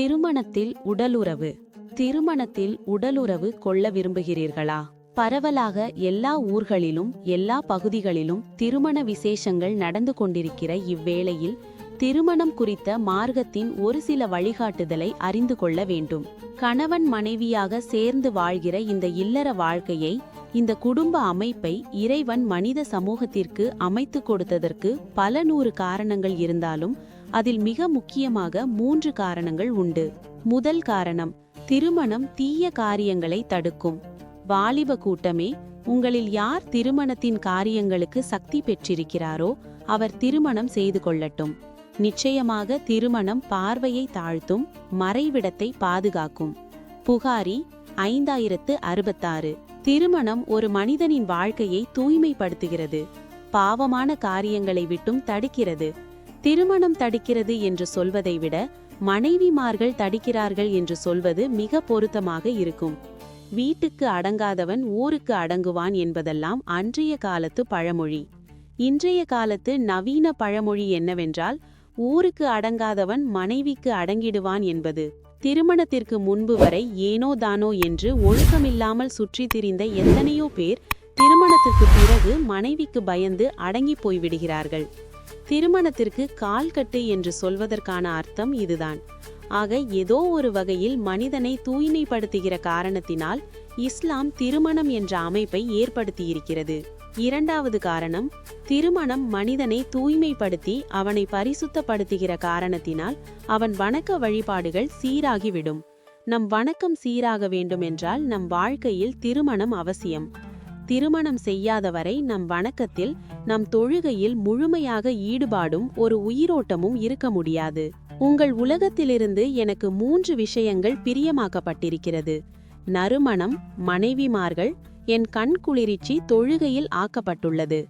திருமணத்தில் உடலுறவு. திருமணத்தில் உடலுறவு கொள்ள விரும்புகிறீர்களா? பரவலாக எல்லா ஊர்களிலும் எல்லா பகுதிகளிலும் திருமண விசேஷங்கள் நடந்து கொண்டிருக்கிற இவ்வேளையில் திருமணம் குறித்த மார்க்கத்தின் ஒரு சில வழிகாட்டுதலை அறிந்து கொள்ள வேண்டும். கணவன் மனைவியாக சேர்ந்து வாழ்கிற இந்த இல்லற வாழ்க்கையை இந்த குடும்ப அமைப்பை இறைவன் மனித சமூகத்திற்கு அமைத்து கொடுத்ததற்கு பல நூறு காரணங்கள் இருந்தாலும் அதில் மிக முக்கியமாக மூன்று காரணங்கள் உண்டு. முதல் காரணம் திருமணம் தீய காரியங்களை தடுக்கும். வாலிப கூட்டமே உங்களில் யார் திருமணத்தின் காரியங்களுக்கு சக்தி பெற்றிருக்கிறாரோ அவர் திருமணம் செய்து கொள்ளட்டும். நிச்சயமாக திருமணம் பார்வையை தாழ்த்தும் மறைவிடத்தை பாதுகாக்கும். புகாரி ஐந்தாயிரத்து அறுபத்தாறு. திருமணம் ஒரு மனிதனின் வாழ்க்கையை தூய்மைப்படுத்துகிறது. பாவமான காரியங்களை விட்டும் தடுக்கிறது. திருமணம் தடுக்கிறது என்று சொல்வதை விட மனைவிமார்கள் தடுக்கிறார்கள் என்று சொல்வது மிக பொருத்தமாக இருக்கும். வீட்டுக்கு அடங்காதவன் ஊருக்கு அடங்குவான் என்பதெல்லாம் அன்றைய காலத்து பழமொழி. இன்றைய காலத்து நவீன பழமொழி என்னவென்றால் ஊருக்கு அடங்காதவன் மனைவிக்கு அடங்கிடுவான் என்பது. திருமணத்திற்கு முன்பு வரை ஏனோ தானோ என்று ஒழுக்கமில்லாமல் சுற்றி திரிந்த எத்தனையோ பேர் திருமணத்திற்கு பிறகு மனைவிக்கு பயந்து அடங்கி போய்விடுகிறார்கள். திருமணத்திற்கு கால்கட்டு என்று சொல்வதற்கான அர்த்தம் இதுதான். ஆக ஏதோ ஒரு வகையில் மனிதனை தூய்மைப்படுத்துகிற காரணத்தினால் இஸ்லாம் திருமணம் என்ற அமைப்பை ஏற்படுத்தியிருக்கிறது. இரண்டாவது காரணம் திருமணம் மனிதனை தூய்மைப்படுத்தி அவனை பரிசுத்தப்படுத்துகிற காரணத்தினால் அவன் வணக்க வழிபாடுகள் சீராகிவிடும். நம் வணக்கம் சீராக வேண்டும் என்றால் நம் வாழ்க்கையில் திருமணம் அவசியம். திருமணம் செய்யாதவரை நம் வணக்கத்தில் நம் தொழுகையில் முழுமையாக ஈடுபாடும் ஒரு உயிரோட்டமும் இருக்க முடியாது. உங்கள் உலகத்திலிருந்து எனக்கு மூன்று விஷயங்கள் பிரியமாக்கப்பட்டிருக்கிறது. நறுமணம் மனைவிமார்கள் என் கண் குளிர்ச்சி தொழுகையில் ஆக்கப்பட்டுள்ளது.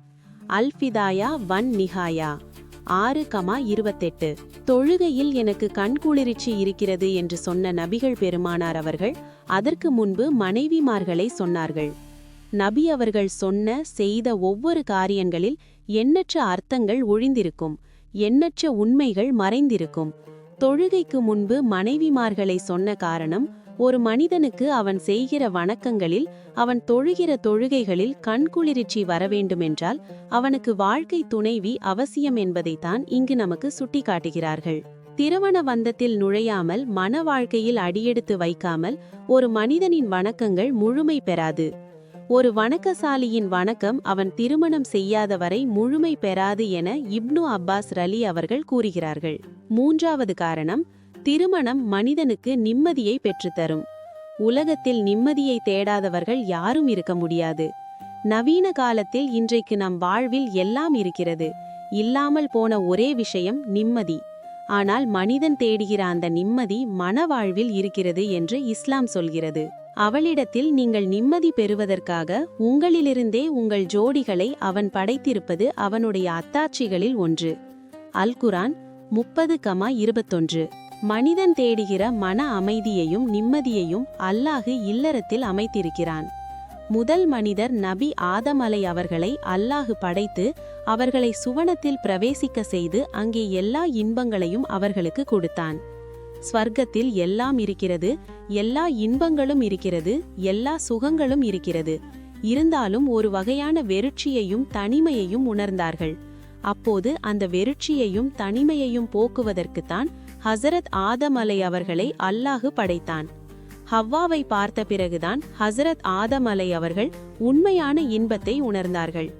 அல்ஃபிதாயா வன் நிஹாயா. ஆறு கமா இருபத்தெட்டு. தொழுகையில் எனக்கு கண் குளிர்ச்சி இருக்கிறது என்று சொன்ன நபிகள் பெருமானார் அவர்கள் அதற்கு முன்பு மனைவிமார்களை சொன்னார்கள். நபி அவர்கள் சொன்ன செய்த ஒவ்வொரு காரியங்களில் எண்ணற்ற அர்த்தங்கள் ஒழிந்திருக்கும் எண்ணற்ற உண்மைகள் மறைந்திருக்கும். தொழுகைக்கு முன்பு மனைவிமார்களை சொன்ன காரணம் ஒரு மனிதனுக்கு அவன் செய்கிற வணக்கங்களில் அவன் தொழுகிற தொழுகைகளில் கண்குளிர்ச்சி வரவேண்டுமென்றால் அவனுக்கு வாழ்க்கை துணைவி அவசியம் என்பதைத்தான் இங்கு நமக்கு சுட்டிக்காட்டுகிறார்கள். திருமண வந்தத்தில் நுழையாமல் மன வாழ்க்கையில் அடியெடுத்து வைக்காமல் ஒரு மனிதனின் வணக்கங்கள் முழுமை பெறாது. ஒரு வணக்கசாலியின் வணக்கம். அவன் திருமணம் செய்யாத வரை முழுமை பெறாது என இப்னு அப்பாஸ் ரலி அவர்கள் கூறுகிறார்கள். மூன்றாவது காரணம் திருமணம் மனிதனுக்கு நிம்மதியை பெற்றுத்தரும். உலகத்தில் நிம்மதியை தேடாதவர்கள் யாரும் இருக்க முடியாது. நவீன காலத்தில் இன்றைக்கு நம் வாழ்வில் எல்லாம் இருக்கிறது. இல்லாமல் போன ஒரே விஷயம் நிம்மதி. ஆனால் மனிதன் தேடுகிற அந்த நிம்மதி மனவாழ்வில் இருக்கிறது என்று இஸ்லாம் சொல்கிறது. அவளிடத்தில் நீங்கள் நிம்மதி பெறுவதற்காக உங்களிலிருந்தே உங்கள் ஜோடிகளை அவன் படைத்திருப்பது அவனுடைய அத்தாட்சிகளில் ஒன்று. அல்குரான் முப்பது கமா இருபத்தொன்று. மனிதன் தேடுகிற மன அமைதியையும் நிம்மதியையும் அல்லாஹு இல்லறத்தில் அமைத்திருக்கிறான். முதல் மனிதர் நபி ஆதமலை அவர்களை அல்லாஹு படைத்து அவர்களை சுவனத்தில் பிரவேசிக்க செய்து அங்கே எல்லா இன்பங்களையும் அவர்களுக்கு கொடுத்தான். ஸ்வர்க்கத்தில் எல்லாம் இருக்கிறது எல்லா இன்பங்களும் இருக்கிறது எல்லா சுகங்களும் இருக்கிறது. இருந்தாலும் ஒரு வகையான வெறுட்சியையும் தனிமையையும் உணர்ந்தார்கள். அப்போது அந்த வெறுட்சியையும் தனிமையையும் போக்குவதற்குத்தான் ஹசரத் ஆதமலை அவர்களை அல்லாஹு படைத்தான். ஹவ்வாவை பார்த்த பிறகுதான் ஹசரத் ஆதமலை அவர்கள் உண்மையான இன்பத்தை உணர்ந்தார்கள்.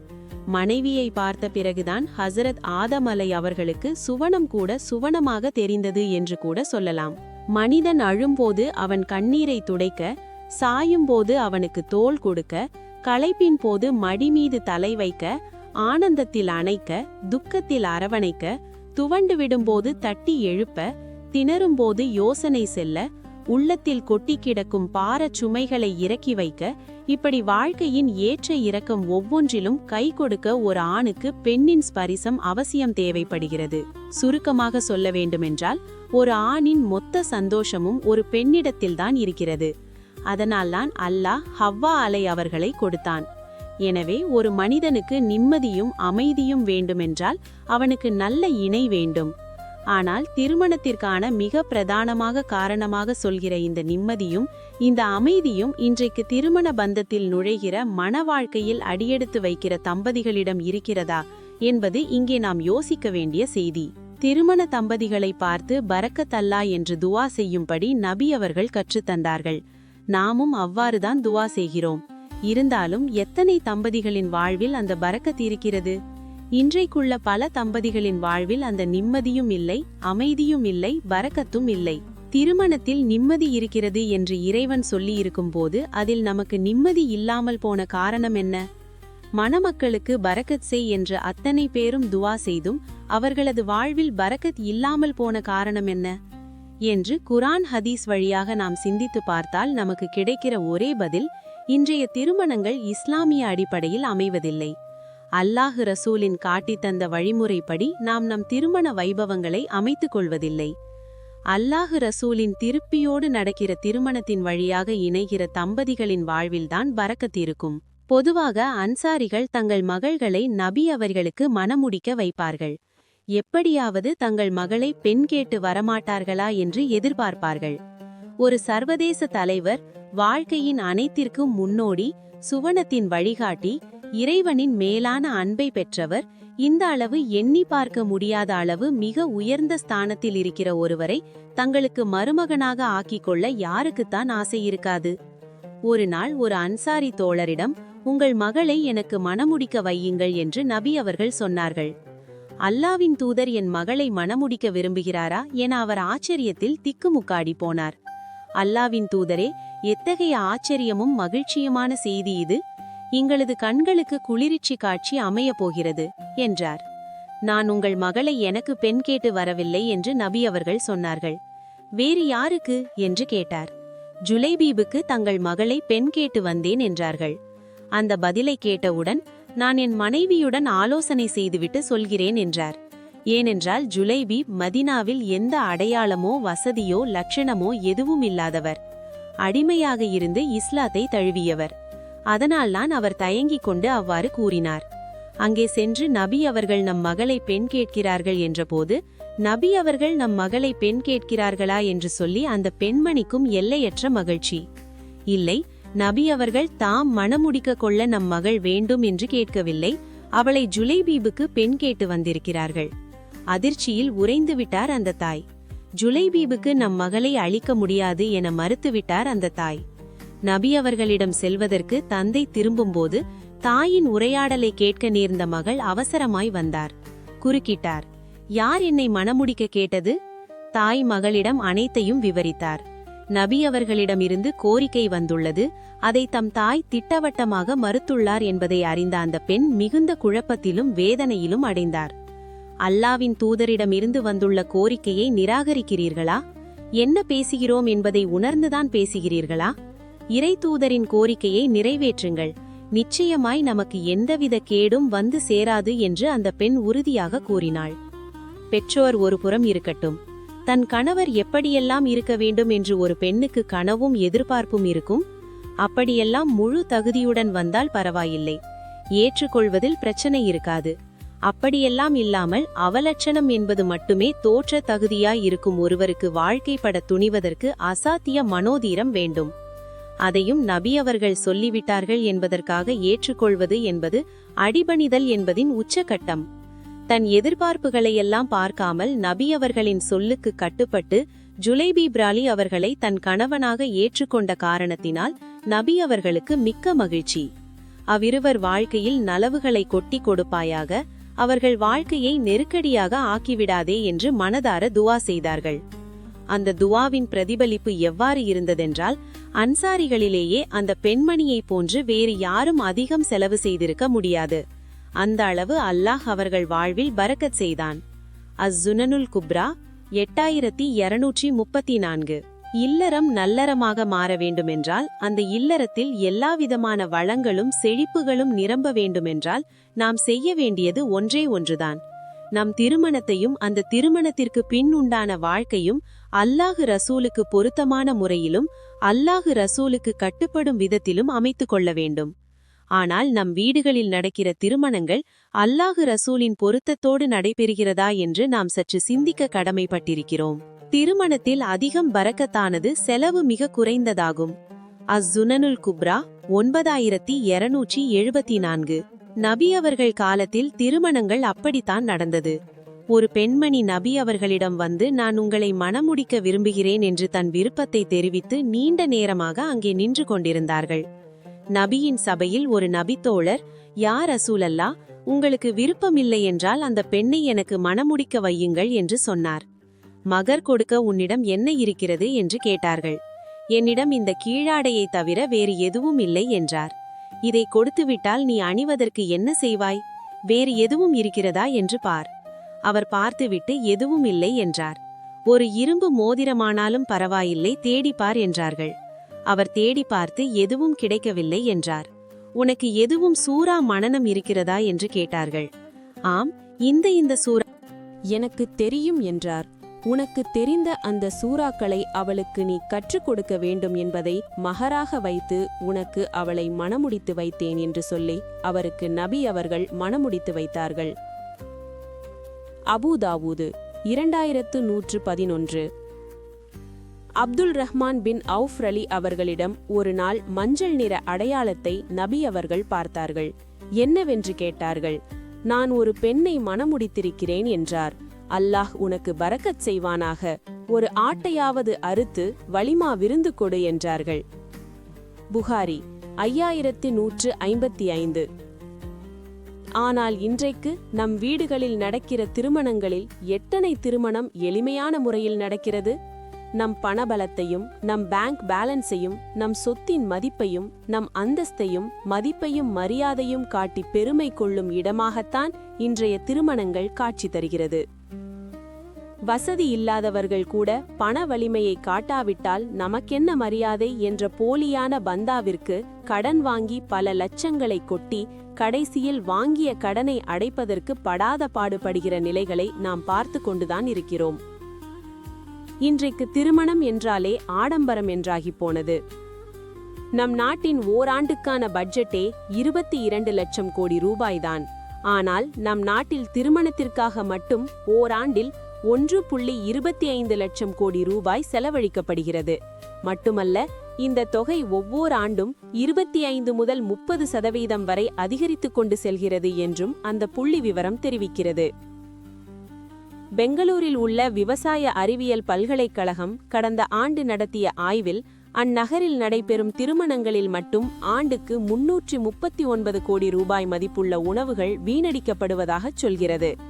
மனைவியை பார்த்த பிறகுதான் ஹசரத் ஆதமலை அவர்களுக்கு சுவனம் கூட சுவனமாக தெரிந்தது என்று கூட சொல்லலாம். மனிதன் அழும்போது அவன் கண்ணீரை துடைக்க சாயும்போது அவனுக்கு தோல் கொடுக்க களைப்பின் போது மடி மீது தலை வைக்க ஆனந்தத்தில் அணைக்க துக்கத்தில் அரவணைக்க துவண்டு விடும்போது தட்டி எழுப்ப திணறும்போது யோசனை செல்ல உள்ளத்தில் கொட்டி கிடக்கும் பாரச் சுமைகளை இறக்கி வைக்க இப்படி வாழ்க்கையின் ஏற்ற இறக்கம் ஒவ்வொன்றிலும் கை கொடுக்க ஒரு ஆணுக்கு பெண்ணின் ஸ்பரிசம் அவசியம் தேவைப்படுகிறது. சுருக்கமாக சொல்ல வேண்டுமென்றால் ஒரு ஆணின் மொத்த சந்தோஷமும் ஒரு பெண்ணிடத்தில்தான் இருக்கிறது. அதனால்தான் அல்லாஹ் ஹவ்வா அலை அவர்களை கொடுத்தான். எனவே ஒரு மனிதனுக்கு நிம்மதியும் அமைதியும் வேண்டுமென்றால் அவனுக்கு நல்ல இணை வேண்டும். ஆனால் திருமணத்திற்கான மிக பிரதானமாக காரணமாக சொல்கிற இந்த நிம்மதியும் இந்த அமைதியும் இன்றைக்கு திருமண பந்தத்தில் நுழைகிற மன வாழ்க்கையில் அடியெடுத்து வைக்கிற தம்பதிகளிடம் இருக்கிறதா என்பது இங்கே நாம் யோசிக்க வேண்டிய செய்தி. திருமண தம்பதிகளை பார்த்து பறக்கத்தல்லா என்று துவா செய்யும்படி நபி அவர்கள் கற்றுத்தந்தார்கள் நாமும் அவ்வாறுதான் துவா செய்கிறோம். இருந்தாலும் எத்தனை தம்பதிகளின் வாழ்வில் அந்த பறக்கத் இருக்கிறது? இன்றைக்குள்ள பல தம்பதிகளின் வாழ்வில் அந்த நிம்மதியும் இல்லை அமைதியும் இல்லை பரக்கத்தும் இல்லை. திருமணத்தில் நிம்மதி இருக்கிறது என்று இறைவன் சொல்லி இருக்கும்போது அதில் நமக்கு நிம்மதி இல்லாமல் போன காரணம் என்ன? மணமக்களுக்கு பரக்கத் செய் என்று அத்தனை பேரும் துவா செய்தும் அவர்களது வாழ்வில் பரக்கத் இல்லாமல் போன காரணம் என்ன? என்று குரான் ஹதீஸ் வழியாக நாம் சிந்தித்து பார்த்தால் நமக்கு கிடைக்கிற ஒரே பதில் இன்றைய திருமணங்கள் இஸ்லாமிய அடிப்படையில் அமைவதில்லை. அல்லாஹு ரசூலின் காட்டித் தந்த வழிமுறைப்படி நாம் நம் திருமண வைபவங்களை அமைத்துக் கொள்வதில்லை. அல்லாஹு ரசூலின் திருப்பியோடு நடக்கிற திருமணத்தின் வழியாக இணைகிற தம்பதிகளின் வாழ்வில்தான் பறக்கத்திருக்கும் பொதுவாக அன்சாரிகள் தங்கள் மகள்களை நபி அவர்களுக்கு மனமுடிக்க வைப்பார்கள். எப்படியாவது தங்கள் மகளை பெண் கேட்டு வரமாட்டார்களா என்று எதிர்பார்ப்பார்கள். ஒரு சர்வதேச தலைவர் வாழ்க்கையின் அனைத்திற்கும் முன்னோடி சுவனத்தின் வழிகாட்டி இறைவனின் மேலான அன்பை பெற்றவர் இந்த அளவு எண்ணி பார்க்க முடியாத அளவு மிக உயர்ந்த ஸ்தானத்தில் இருக்கிற ஒருவரை தங்களுக்கு மருமகனாக ஆக்கிக் கொள்ள யாருக்குத்தான் ஆசை இருக்காது. ஒரு நாள் ஒரு அன்சாரி தோழரிடம் உங்கள் மகளை எனக்கு மணமுடிக்க வையுங்கள் என்று நபி அவர்கள் சொன்னார்கள். அல்லாவின் தூதர் என் மகளை மணமுடிக்க விரும்புகிறாரா? என அவர் ஆச்சரியத்தில் திக்குமுக்காடி போனார். அல்லாவின் தூதரே எத்தகைய ஆச்சரியமும் மகிழ்ச்சியுமான செய்தி இது! எங்களது கண்களுக்கு குளிர்ச்சி காட்சி அமையப் போகிறது என்றார். நான் உங்கள் மகளை எனக்கு பெண் கேட்டு வரவில்லை என்று நபி அவர்கள் சொன்னார்கள். வேறு யாருக்கு? என்று கேட்டார். ஜுலைபீபுக்கு தங்கள் மகளை பெண் கேட்டு வந்தேன் என்றார்கள். அந்த பதிலை கேட்டவுடன் நான் என் மனைவியுடன் ஆலோசனை செய்துவிட்டு சொல்கிறேன் என்றார். ஏனென்றால் ஜுலைபீப் மதினாவில் எந்த அடையாளமோ வசதியோ லட்சணமோ எதுவும் இல்லாதவர். அடிமையாக இருந்து இஸ்லாத்தை தழுவியவர். அதனால்தான் அவர் தயங்கிக் கொண்டு அவ்வாறு கூறினார். அங்கே சென்று நபி அவர்கள் நம் மகளை பெண் கேட்கிறார்கள் என்றபோது நபி அவர்கள் நம் மகளை பெண் கேட்கிறார்களா என்று சொல்லி அந்த பெண்மணிக்கும் எல்லையற்ற மகிழ்ச்சி. இல்லை நபி அவர்கள் தாம் மணமுடிக்க கொள்ள நம் மகள் வேண்டும் என்று கேட்கவில்லை அவளை ஜுலைபீபுக்கு பெண் கேட்டு வந்திருக்கிறார்கள். அதிர்ச்சியில் உறைந்து விட்டார் அந்த தாய். ஜுலைபீபுக்கு நம் மகளை அழிக்க முடியாது என மறுத்துவிட்டார் அந்த தாய். நபி அவர்களிடம் செல்வதற்கு தந்தை திரும்பும்போது தாயின் உரையாடலை கேட்க நேர்ந்த மகள் அவசரமாய் வந்தார். குறுக்கிட்டார். யார் என்னை மணமுடிக்க கேட்டது? தாய் மகளிடம் அனைத்தையும் விவரித்தார். நபி அவர்களிடமிருந்து கோரிக்கை வந்துள்ளது. அதை தம் தாய் திட்டவட்டமாக மறுத்துள்ளார் என்பதை அறிந்த அந்த பெண் மிகுந்த குழப்பத்திலும் வேதனையிலும் அடைந்தார். அல்லாவின் தூதரிடமிருந்து வந்துள்ள கோரிக்கையை நிராகரிக்கிறீர்களா? என்ன பேசுகிறோம் என்பதை உணர்ந்துதான் பேசுகிறீர்களா? இறை தூதரின் கோரிக்கையை நிறைவேற்றுங்கள். நிச்சயமாய் நமக்கு எந்தவித கேடும் வந்து சேராது என்று அந்த பெண் உறுதியாக கூறினாள். பெற்றோர் ஒரு புறம் இருக்கட்டும். தன் கணவர் எப்படியெல்லாம் இருக்க வேண்டும் என்று ஒரு பெண்ணுக்கு கனவும் எதிர்பார்ப்பும் இருக்கும். அப்படியெல்லாம் முழு தகுதியுடன் வந்தால் பரவாயில்லை. ஏற்றுக்கொள்வதில் பிரச்சனை இருக்காது. அப்படியெல்லாம் இல்லாமல் அவலட்சணம் என்பது மட்டுமே தோற்ற தகுதியாய் இருக்கும் ஒருவருக்கு வாழ்க்கைப்பட துணிவதற்கு அசாத்திய மனோதீரம் வேண்டும். அதையும் நபி அவர்கள் சொல்லிவிட்டார்கள் என்பதற்காக ஏற்றுக்கொள்வது என்பது அடிபணிதல் என்பதின் உச்சகட்டம். தன் எதிர்பார்ப்புகளையெல்லாம் பார்க்காமல் நபி அவர்களின் சொல்லுக்கு கட்டுப்பட்டு ஜுலைபி பிராலி அவர்களை தன் கணவனாக ஏற்றுக்கொண்ட காரணத்தினால் நபி அவர்களுக்கு மிக்க மகிழ்ச்சி. அவ்விருவர் வாழ்க்கையில் நலவுகளை கொட்டி கொடுப்பாயாக அவர்கள் வாழ்க்கையை நெருக்கடியாக ஆக்கிவிடாதே என்று மனதார துவா செய்தார்கள். அந்த துவாவின் பிரதிபலிப்பு எவ்வாறு இருந்ததென்றால் அன்சாரிகளிலேயே அந்த பெண்மணியை போன்று வேறு யாரும் அதிகம் செலவு செய்திருக்க முடியாது. அந்த அளவு அல்லாஹ் அவர்கள் வாழ்வில் பறக்கச் செய்தான். அஸ்ஸுனனுல் குப்ரா எட்டாயிரத்தி இருநூற்றி முப்பத்தி நான்கு. இல்லறம் நல்லறமாக மாற வேண்டுமென்றால் அந்த இல்லறத்தில் எல்லாவிதமான வளங்களும் செழிப்புகளும் நிரம்ப வேண்டுமென்றால் நாம் செய்ய வேண்டியது ஒன்றே ஒன்றுதான். நம் திருமணத்தையும் அந்த திருமணத்திற்கு பின் உண்டான வாழ்க்கையும் அல்லாஹு ரசூலுக்கு பொருத்தமான முறையிலும் அல்லாஹு ரசூலுக்கு கட்டுப்படும் விதத்திலும் அமைத்து கொள்ள வேண்டும். ஆனால் நம் வீடுகளில் நடக்கிற திருமணங்கள் அல்லாஹு ரசூலின் பொருத்தத்தோடு நடைபெறுகிறதா என்று நாம் சற்று சிந்திக்க கடமைப்பட்டிருக்கிறோம். திருமணத்தில் அதிகம் பறக்கத்தானது செலவு மிக குறைந்ததாகும். அஸ்ஸுனனுல் குப்ரா ஒன்பதாயிரத்தி இருநூற்றி எழுபத்தி நான்கு. நபி அவர்கள் காலத்தில் திருமணங்கள் அப்படித்தான் நடந்தது. ஒரு பெண்மணி நபி அவர்களிடம் வந்து நான் உங்களை மணமுடிக்க விரும்புகிறேன் என்று தன் விருப்பத்தை தெரிவித்து நீண்ட நேரமாக அங்கே நின்று கொண்டிருந்தார்கள். நபியின் சபையில் ஒரு நபித்தோழர் யார் அசூலல்லா உங்களுக்கு விருப்பமில்லை என்றால் அந்த பெண்ணை எனக்கு மணமுடிக்க வையுங்கள் என்று சொன்னார். மகர் கொடுக்க உன்னிடம் என்ன இருக்கிறது? என்று கேட்டார்கள். என்னிடம் இந்த கீழாடையை தவிர வேறு எதுவும் இல்லை என்றார். இதை கொடுத்துவிட்டால் நீ அணிவதற்கு என்ன செய்வாய்? வேறு எதுவும் இருக்கிறதா? என்று பார். அவர் பார்த்துவிட்டு எதுவும் இல்லை என்றார். ஒரு இரும்பு மோதிரமானாலும் பரவாயில்லை தேடிப்பார் என்றார்கள். அவர் தேடி பார்த்து எதுவும் கிடைக்கவில்லை என்றார். உனக்கு எதுவும் சூறா மனநம் இருக்கிறதா என்று கேட்டார்கள். ஆம் இந்த இந்த சூறா எனக்கு தெரியும் என்றார். உனக்கு தெரிந்த அந்த சூறாக்களை அவளுக்கு நீ கற்றுக் கொடுக்க வேண்டும் என்பதை மகராக வைத்து உனக்கு அவளை மணமுடித்து வைத்தேன் என்று சொல்லி அவருக்கு நபி அவர்கள் மணமுடித்து வைத்தார்கள். அபுதாவூது இரண்டாயிரத்து நூற்று பதினொன்று. அப்துல் ரஹ்மான் பின் அவுஃப் அலி அவர்களிடம் ஒரு நாள் மஞ்சள் நிற அடையாளத்தை நபி அவர்கள் பார்த்தார்கள். என்னவென்று கேட்டார்கள்? நான் ஒரு பெண்ணை மணமுடித்திருக்கிறேன் என்றார். அல்லாஹ் உனக்கு பரக்கத் செய்வானாக. ஒரு ஆட்டையாவது அறுத்து வலிமா விருந்து கொடு என்றார்கள். புகாரி ஐயாயிரத்து நூற்று ஐம்பத்தி ஐந்து. ஆனால் இன்றைக்கு நம் வீடுகளில் நடக்கிற திருமணங்களில் எத்தனை திருமணம் எளிமையான முறையில் நடக்கிறது? நம் பணபலத்தையும் நம் பேங்க் பேலன்ஸையும் நம் சொத்தின் மதிப்பையும் நம் அந்தஸ்தையும் மதிப்பையும் மரியாதையும் காட்டி பெருமை கொள்ளும் இடமாகத்தான் இன்றைய திருமணங்கள் காட்சி தருகிறது. வசதி இல்லாதவர்கள் கூட பண வலிமையை காட்டாவிட்டால் நமக்கென்ன மரியாதை என்ற போலியான பந்தாவிற்கு கடன் வாங்கி பல லட்சங்களை கொட்டி கடைசியில் வாங்கிய கடனை அடைப்பதற்கு படாத பாடுபடுகிற நிலைகளை நாம் பார்த்து கொண்டுதான் இருக்கிறோம். இன்றைக்கு திருமணம் என்றாலே ஆடம்பரம் என்றாகி போனது. நம் நாட்டின் ஓராண்டுக்கான பட்ஜெட்டே இருபத்தி இரண்டு லட்சம் கோடி ரூபாய்தான். ஆனால் நம் நாட்டில் திருமணத்திற்காக மட்டும் ஓராண்டில் ஒன்று புள்ளி இருபத்தி ஐந்து லட்சம் கோடி ரூபாய் செலவழிக்கப்படுகிறது. மட்டுமல்ல இந்த தொகை ஒவ்வொரு ஆண்டும் இருபத்தி ஐந்து முதல் முப்பது சதவீதம் வரை அதிகரித்துக் கொண்டு செல்கிறது என்றும் அந்த புள்ளி விவரம் தெரிவிக்கிறது. பெங்களூரில் உள்ள விவசாய அறிவியல் பல்கலைக்கழகம் கடந்த ஆண்டு நடத்திய ஆய்வில் அந்நகரில் நடைபெறும் திருமணங்களில் மட்டும் ஆண்டுக்கு முன்னூற்றி முப்பத்தி ஒன்பது கோடி ரூபாய் மதிப்புள்ள உணவுகள் வீணடிக்கப்படுவதாகச் சொல்கிறது.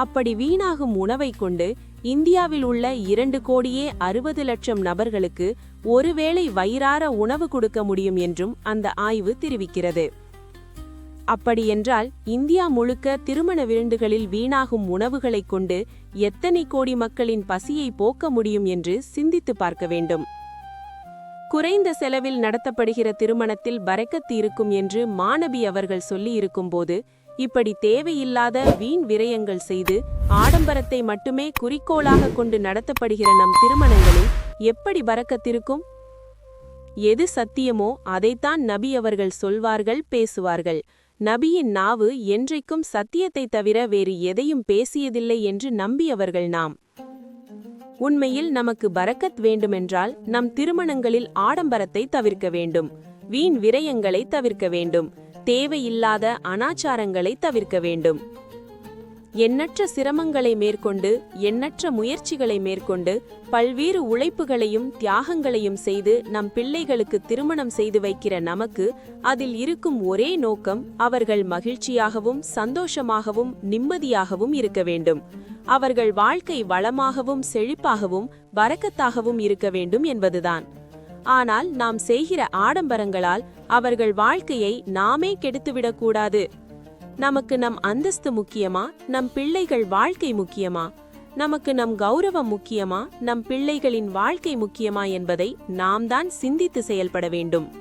அப்படி வீணாகும் உணவை கொண்டு இந்தியாவில் உள்ள இரண்டு கோடியே அறுபது லட்சம் நபர்களுக்கு ஒருவேளை வயிறார உணவு கொடுக்க முடியும் என்றும் அந்த ஆய்வு தெரிவிக்கிறது. அப்படியென்றால் இந்தியா முழுக்க திருமண விருந்துகளில் வீணாகும் உணவுகளைக் கொண்டு எத்தனை கோடி மக்களின் பசியை போக்க முடியும் என்று சிந்தித்து பார்க்க வேண்டும். குறைந்த செலவில் நடத்தப்படுகிற திருமணத்தில் பறக்கத்து இருக்கும் என்று மாணவி அவர்கள் சொல்லியிருக்கும்போது இப்படி தேவையில்லாத வீண் விரயங்கள் செய்து ஆடம்பரத்தை மட்டுமே குறிக்கோளாக கொண்டு நடத்தப்படுகிற நம் திருமணங்களில் எப்படி வரக்கத்திருக்கும் எது சத்தியமோ அதைத்தான் நபி அவர்கள் சொல்வார்கள் பேசுவார்கள். நபியின் நாவு என்றைக்கும் சத்தியத்தை தவிர வேறு எதையும் பேசியதில்லை என்று நம்பியவர்கள் நாம். உண்மையில் நமக்கு பரக்கத் வேண்டுமென்றால் நம் திருமணங்களில் ஆடம்பரத்தை தவிர்க்க வேண்டும். வீண் விரயங்களை தவிர்க்க வேண்டும். தேவையில்லாத அனாச்சாரங்களை தவிர்க்க வேண்டும். எண்ணற்ற சிரமங்களை மேற்கொண்டு எண்ணற்ற முயற்சிகளை மேற்கொண்டு பல்வேறு உழைப்புகளையும் தியாகங்களையும் செய்து நம் பிள்ளைகளுக்கு திருமணம் செய்து வைக்கிற நமக்கு அதில் இருக்கும் ஒரே நோக்கம் அவர்கள் மகிழ்ச்சியாகவும் சந்தோஷமாகவும் நிம்மதியாகவும் இருக்க வேண்டும். அவர்கள் வாழ்க்கை வளமாகவும் செழிப்பாகவும் வரக்கத்தாகவும் இருக்க வேண்டும் என்பதுதான். ஆனால் நாம் செய்கிற ஆடம்பரங்களால் அவர்கள் வாழ்க்கையை நாமே கெடுத்துவிடக்கூடாது. நமக்கு நம் அந்தஸ்து முக்கியமா? நம் பிள்ளைகள் வாழ்க்கை முக்கியமா? நமக்கு நம் கௌரவம் முக்கியமா? நம் பிள்ளைகளின் வாழ்க்கை முக்கியமா என்பதை நாம் தான் சிந்தித்து செயல்பட வேண்டும்.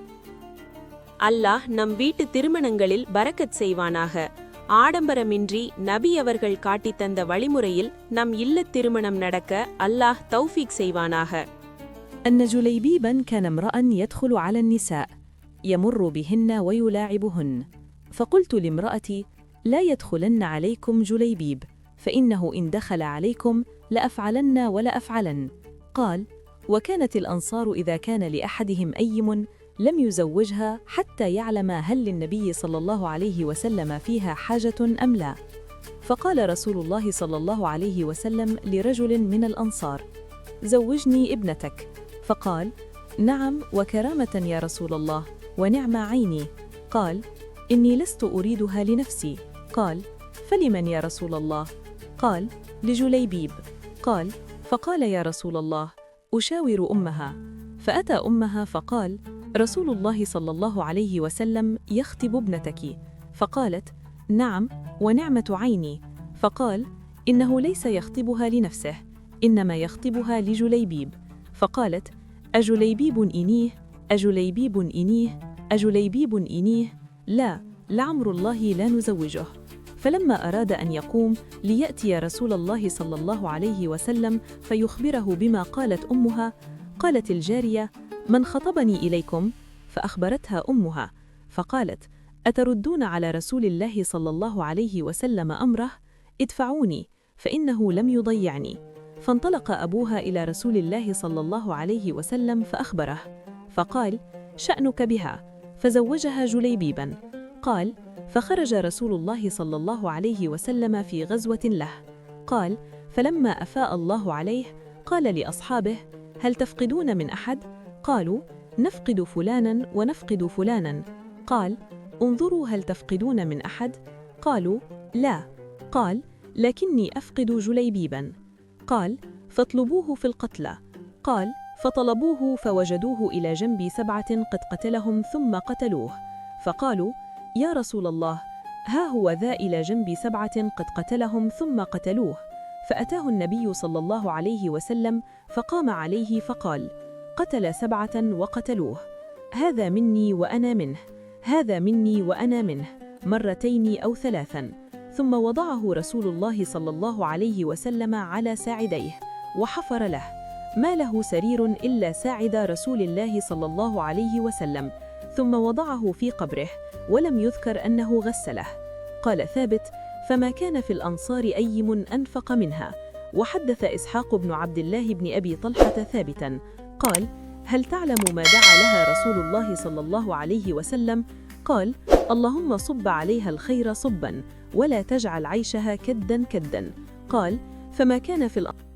அல்லாஹ் நம் வீட்டு திருமணங்களில் பரக்கத் செய்வானாக. ஆடம்பரமின்றி நபி அவர்கள் காட்டித் தந்த வழிமுறையில் நம் இல்லத் திருமணம் நடக்க அல்லாஹ் தௌஃபீக் செய்வானாக. أن جليبيبا كان امرأ يدخل على النساء يمر بهن ويلاعبهن. فقلت لامرأتي لا يدخلن عليكم جليبيب فإنه إن دخل عليكم لأفعلن ولا أفعلن. قال وكانت الأنصار إذا كان لأحدهم أيم لم يزوجها حتى يعلم هل للنبي صلى الله عليه وسلم فيها حاجة أم لا. فقال رسول الله صلى الله عليه وسلم لرجل من الأنصار زوجني ابنتك. فقال نعم وكرامة يا رسول الله ونعم عيني. قال إني لست أريدها لنفسي. قال فلمن يا رسول الله؟ قال لجليبيب. قال فقال يا رسول الله أشاور أمها. فأتى أمها فقال رسول الله صلى الله عليه وسلم يخطب ابنتك. فقالت نعم ونعمة عيني. فقال إنه ليس يخطبها لنفسه إنما يخطبها لجليبيب. فقالت أجليبيب إنيه؟ أجليبيب إنيه؟ أجليبيب إنيه؟ لا لعمر الله لا نزوجه. فلما أراد أن يقوم ليأتي رسول الله صلى الله عليه وسلم فيخبره بما قالت أمها قالت الجارية من خطبني إليكم؟ فأخبرتها أمها فقالت أتردون على رسول الله صلى الله عليه وسلم أمره؟ ادفعوني فإنه لم يضيعني. فانطلق أبوها إلى رسول الله صلى الله عليه وسلم فأخبره فقال شأنك بها. فزوجها جليبيبا. قال فخرج رسول الله صلى الله عليه وسلم في غزوة له. قال فلما أفاء الله عليه قال لأصحابه هل تفقدون من أحد؟ قالوا نفقد فلانا ونفقد فلانا. قال انظروا هل تفقدون من أحد؟ قالوا لا. قال لكني أفقد جليبيبا. قال فاطلبوه في القتلى. قال فطلبوه فوجدوه إلى جنب سبعة قد قتلهم ثم قتلوه. فقالوا يا رسول الله ها هو ذا إلى جنب سبعة قد قتلهم ثم قتلوه. فأتاه النبي صلى الله عليه وسلم فقام عليه فقال قتل سبعة وقتلوه. هذا مني وأنا منه. هذا مني وأنا منه. مرتين أو ثلاثا. ثم وضعه رسول الله صلى الله عليه وسلم على ساعديه وحفر له. ما له سرير إلا ساعد رسول الله صلى الله عليه وسلم ثم وضعه في قبره ولم يذكر أنه غسله. قال ثابت فما كان في الأنصار أيم أنفق منها وحدث إسحاق بن عبد الله بن أبي طلحة ثابتا قال هل تعلم ما دعا لها رسول الله صلى الله عليه وسلم؟ قال اللهم صب عليها الخير صبا ولا تجعل عيشها كدا كدا. قال فما كان في الأنصار